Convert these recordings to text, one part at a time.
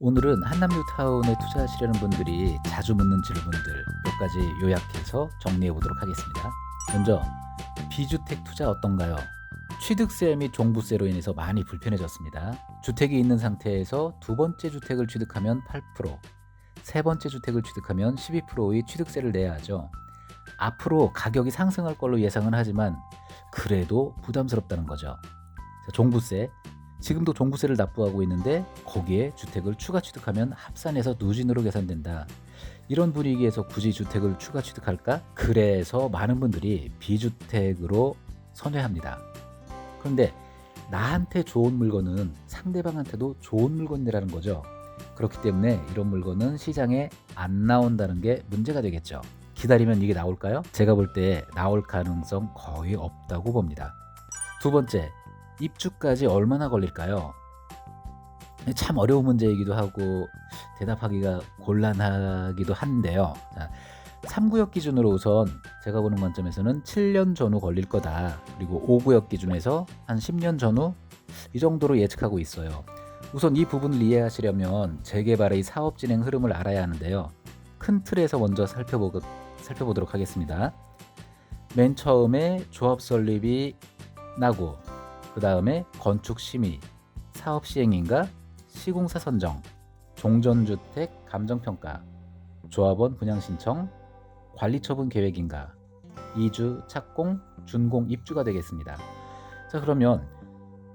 오늘은 한남뉴타운에 투자하시려는 분들이 자주 묻는 질문들 몇 가지 요약해서 정리해 보도록 하겠습니다. 먼저 비주택 투자 어떤가요? 취득세 및 종부세로 인해서 많이 불편해졌습니다. 주택이 있는 상태에서 두 번째 주택을 취득하면 8%, 세 번째 주택을 취득하면 12%의 취득세를 내야 하죠. 앞으로 가격이 상승할 걸로 예상은 하지만 그래도 부담스럽다는 거죠. 자, 종부세. 지금도 종부세를 납부하고 있는데 거기에 주택을 추가 취득하면 합산해서 누진으로 계산된다. 이런 분위기에서 굳이 주택을 추가 취득할까? 그래서 많은 분들이 비주택으로 선회합니다. 그런데 나한테 좋은 물건은 상대방한테도 좋은 물건이라는 거죠. 그렇기 때문에 이런 물건은 시장에 안 나온다는 게 문제가 되겠죠. 기다리면 이게 나올까요? 제가 볼 때 나올 가능성 거의 없다고 봅니다. 두 번째, 입주까지 얼마나 걸릴까요? 참 어려운 문제이기도 하고 대답하기가 곤란하기도 한데요. 자, 3구역 기준으로 우선 제가 보는 관점에서는 7년 전후 걸릴 거다. 그리고 5구역 기준에서 한 10년 전후 이 정도로 예측하고 있어요. 우선 이 부분을 이해하시려면 재개발의 사업 진행 흐름을 알아야 하는데요. 큰 틀에서 먼저 살펴보, 살펴보도록 하겠습니다. 맨 처음에 조합 설립이 나고 그 다음에 건축 심의, 사업 시행인가, 시공사 선정, 종전주택 감정평가, 조합원 분양 신청, 관리 처분 계획인가, 이주 착공, 준공 입주가 되겠습니다. 자 그러면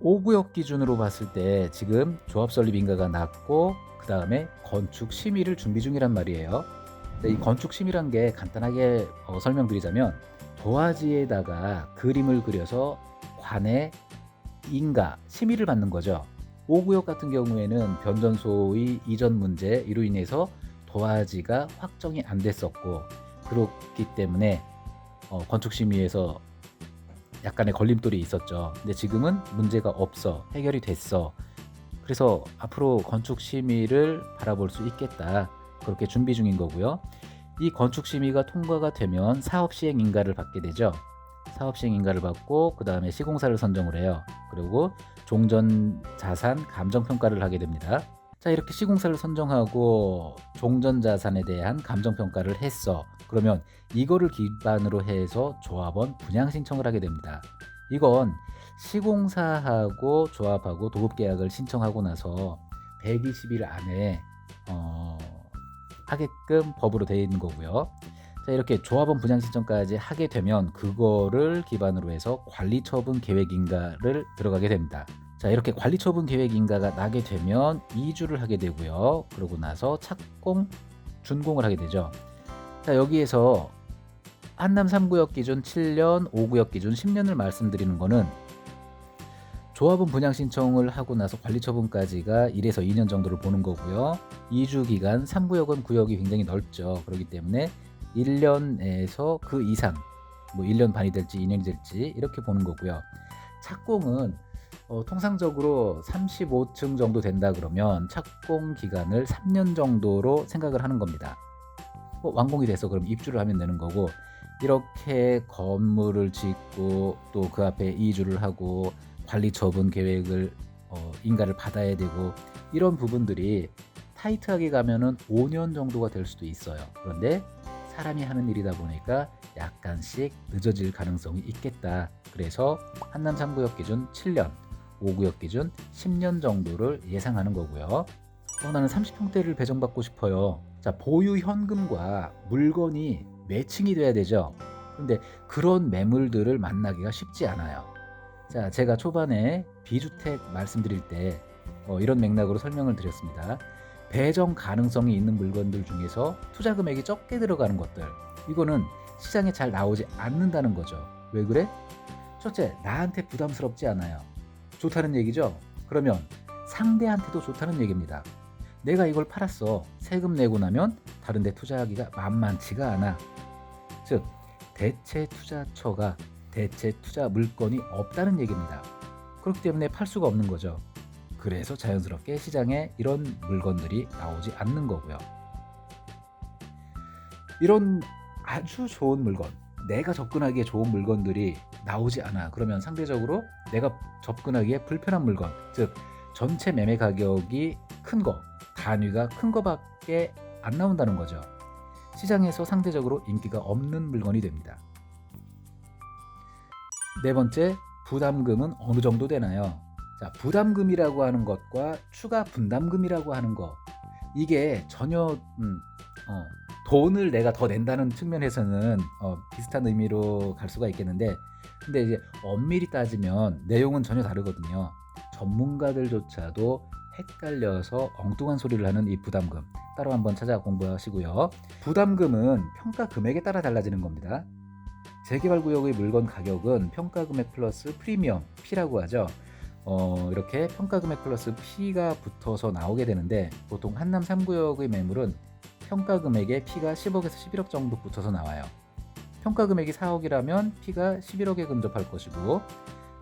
5구역 기준으로 봤을 때 지금 조합 설립 인가가 났고 그 다음에 건축 심의를 준비 중이란 말이에요. 이 건축 심의란 게 간단하게 어, 설명드리자면 도화지에다가 그림을 그려서 관에 인가 심의를 받는 거죠. 5구역 같은 경우에는 변전소의 이전 문제 이로 인해서 도화지가 확정이 안 됐었고 그렇기 때문에 어, 건축심의에서 약간의 걸림돌이 있었죠. 근데 지금은 문제가 없어 해결이 됐어. 그래서 앞으로 건축 심의를 바라볼 수 있겠다. 그렇게 준비 중인 거고요. 이 건축 심의가 통과가 되면 사업 시행 인가를 받게 되죠. 사업 시행 인가를 받고 그 다음에 시공사를 선정을 해요. 그리고 종전 자산 감정 평가를 하게 됩니다. 자 이렇게 시공사를 선정하고 종전 자산에 대한 감정 평가를 했어. 그러면 이거를 기반으로 해서 조합원 분양 신청을 하게 됩니다. 이건 시공사하고 조합하고 도급 계약을 신청하고 나서 120일 안에 어, 하게끔 법으로 되어 있는 거고요. 자, 이렇게 조합원 분양 신청까지 하게 되면 그거를 기반으로 해서 관리 처분 계획인가를 들어가게 됩니다. 자, 이렇게 관리 처분 계획인가가 나게 되면 이주를 하게 되고요. 그러고 나서 착공, 준공을 하게 되죠. 자, 여기에서 한남 3구역 기준 7년, 5구역 기준 10년을 말씀드리는 거는 조합은 분양 신청을 하고 나서 관리 처분까지가 1에서 2년 정도를 보는 거고요. 2주 기간 3구역은 구역이 굉장히 넓죠. 그렇기 때문에 1년에서 그 이상 뭐 1년 반이 될지 2년이 될지 이렇게 보는 거고요. 착공은 어, 통상적으로 35층 정도 된다 그러면 착공 기간을 3년 정도로 생각을 하는 겁니다. 어, 완공이 돼서 그럼 입주를 하면 되는 거고 이렇게 건물을 짓고 또 그 앞에 이주를 하고 관리 처분 계획을 어, 인가를 받아야 되고 이런 부분들이 타이트하게 가면은 5년 정도가 될 수도 있어요. 그런데 사람이 하는 일이다 보니까 약간씩 늦어질 가능성이 있겠다. 그래서 한남 3구역 기준 7년, 5구역 기준 10년 정도를 예상하는 거고요. 어, 나는 30평대를 배정받고 싶어요. 자, 보유 현금과 물건이 매칭이 돼야 되죠. 근데 그런 매물들을 만나기가 쉽지 않아요. 자, 제가 초반에 비주택 말씀드릴 때 어, 이런 맥락으로 설명을 드렸습니다. 배정 가능성이 있는 물건들 중에서 투자 금액이 적게 들어가는 것들 이거는 시장에 잘 나오지 않는다는 거죠. 왜 그래? 첫째, 나한테 부담스럽지 않아요. 좋다는 얘기죠. 그러면 상대한테도 좋다는 얘기입니다. 내가 이걸 팔았어. 세금 내고 나면 다른 데 투자하기가 만만치가 않아. 즉, 대체 투자처가 대체 투자 물건이 없다는 얘기입니다. 그렇기 때문에 팔 수가 없는 거죠. 그래서 자연스럽게 시장에 이런 물건들이 나오지 않는 거고요. 이런 아주 좋은 물건, 내가 접근하기에 좋은 물건들이 나오지 않아. 그러면 상대적으로 내가 접근하기에 불편한 물건, 즉 전체 매매 가격이 큰 거, 단위가 큰 거밖에 안 나온다는 거죠. 시장에서 상대적으로 인기가 없는 물건이 됩니다. 네 번째, 부담금은 어느 정도 되나요? 자, 부담금이라고 하는 것과 추가 분담금이라고 하는 것 이게 전혀 음, 어, 돈을 내가 더 낸다는 측면에서는 어, 비슷한 의미로 갈 수가 있겠는데 근데 이제 엄밀히 따지면 내용은 전혀 다르거든요. 전문가들조차도 헷갈려서 엉뚱한 소리를 하는 이 부담금 따로 한번 찾아 공부하시고요. 부담금은 평가 금액에 따라 달라지는 겁니다. 재개발 구역의 물건 가격은 평가 금액 플러스 프리미엄 P라고 하죠. 어, 이렇게 평가 금액 플러스 P가 붙어서 나오게 되는데 보통 한남 3구역의 매물은 평가 금액에 P가 10억에서 11억 정도 붙어서 나와요. 평가 금액이 4억이라면 P가 11억에 근접할 것이고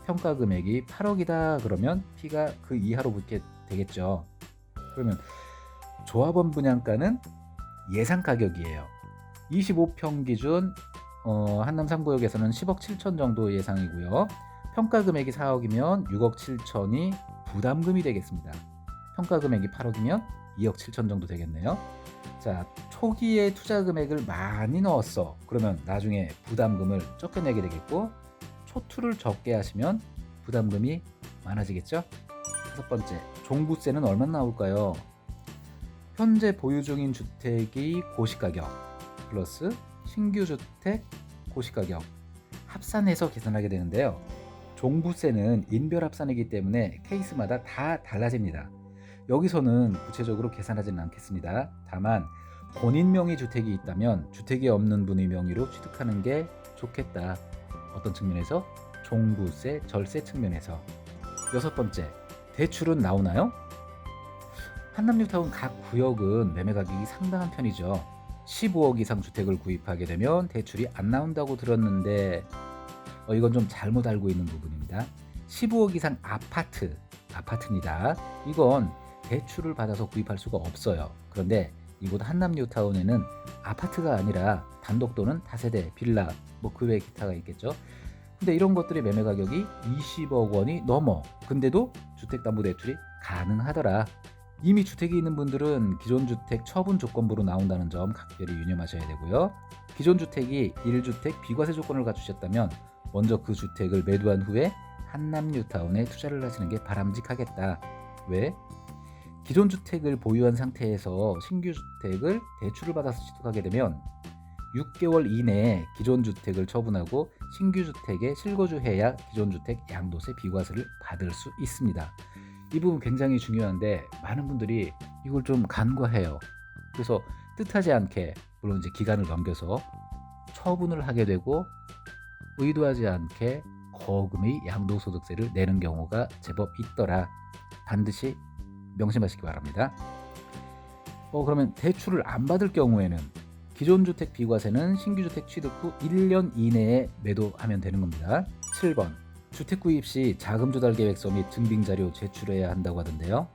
평가 금액이 8억이다 그러면 P가 그 이하로 붙게 되겠죠. 그러면 조합원 분양가는 예상 가격이에요. 25평 기준 어, 한남 3구역에서는 10억 7천 정도 예상이고요. 평가 금액이 4억이면 6억 7천이 부담금이 되겠습니다. 평가 금액이 8억이면 2억 7천 정도 되겠네요. 자, 초기에 투자 금액을 많이 넣었어. 그러면 나중에 부담금을 적게 내게 되겠고, 초투를 적게 하시면 부담금이 많아지겠죠? 다섯 번째, 종부세는 얼마나 나올까요? 현재 보유 중인 주택이 고시가격 플러스 신규 주택 고시가격 합산해서 계산하게 되는데요. 종부세는 인별 합산이기 때문에 케이스마다 다 달라집니다. 여기서는 구체적으로 계산하지는 않겠습니다. 다만 본인 명의 주택이 있다면 주택이 없는 분의 명의로 취득하는 게 좋겠다. 어떤 측면에서? 종부세, 절세 측면에서. 여섯 번째, 대출은 나오나요? 한남뉴타운 각 구역은 매매 가격이 상당한 편이죠. 15억 이상 주택을 구입하게 되면 대출이 안 나온다고 들었는데 어, 이건 좀 잘못 알고 있는 부분입니다. 15억 이상 아파트, 아파트입니다. 이건 대출을 받아서 구입할 수가 없어요. 그런데 이곳 한남뉴타운에는 아파트가 아니라 단독 또는 다세대, 빌라, 뭐 그 외 기타가 있겠죠. 근데 이런 것들의 매매 가격이 20억 원이 넘어. 근데도 주택담보대출이 가능하더라. 이미 주택이 있는 분들은 기존 주택 처분 조건부로 나온다는 점 각별히 유념하셔야 되고요. 기존 주택이 1주택 비과세 조건을 갖추셨다면 먼저 그 주택을 매도한 후에 한남뉴타운에 투자를 하시는 게 바람직하겠다. 왜? 기존 주택을 보유한 상태에서 신규 주택을 대출을 받아서 취득하게 되면 6개월 이내에 기존 주택을 처분하고 신규 주택에 실거주해야 기존 주택 양도세 비과세를 받을 수 있습니다. 이 부분 굉장히 중요한데 많은 분들이 이걸 좀 간과해요. 그래서 뜻하지 않게 물론 이제 기간을 넘겨서 처분을 하게 되고 의도하지 않게 거금의 양도소득세를 내는 경우가 제법 있더라. 반드시 명심하시기 바랍니다. 어, 그러면 대출을 안 받을 경우에는 기존 주택 비과세는 신규 주택 취득 후 1년 이내에 매도하면 되는 겁니다. 7번. 주택 구입 시 자금 조달 계획서 및 증빙 자료 제출해야 한다고 하던데요.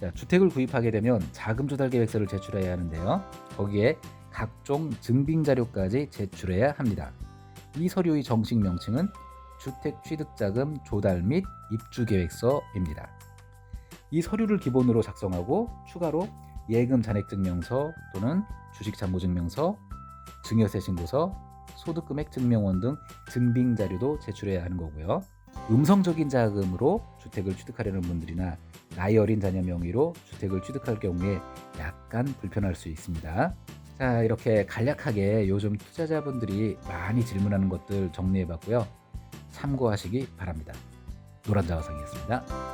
자, 주택을 구입하게 되면 자금 조달 계획서를 제출해야 하는데요. 거기에 각종 증빙 자료까지 제출해야 합니다. 이 서류의 정식 명칭은 주택 취득 자금 조달 및 입주 계획서입니다. 이 서류를 기본으로 작성하고 추가로 예금 잔액 증명서 또는 주식 잔고 증명서, 증여세 신고서, 소득금액 증명원 등 증빙 자료도 제출해야 하는 거고요. 음성적인 자금으로 주택을 취득하려는 분들이나 나이 어린 자녀 명의로 주택을 취득할 경우에 약간 불편할 수 있습니다. 자, 이렇게 간략하게 요즘 투자자분들이 많이 질문하는 것들 정리해 봤고요. 참고하시기 바랍니다. 노란 자화상이었습니다.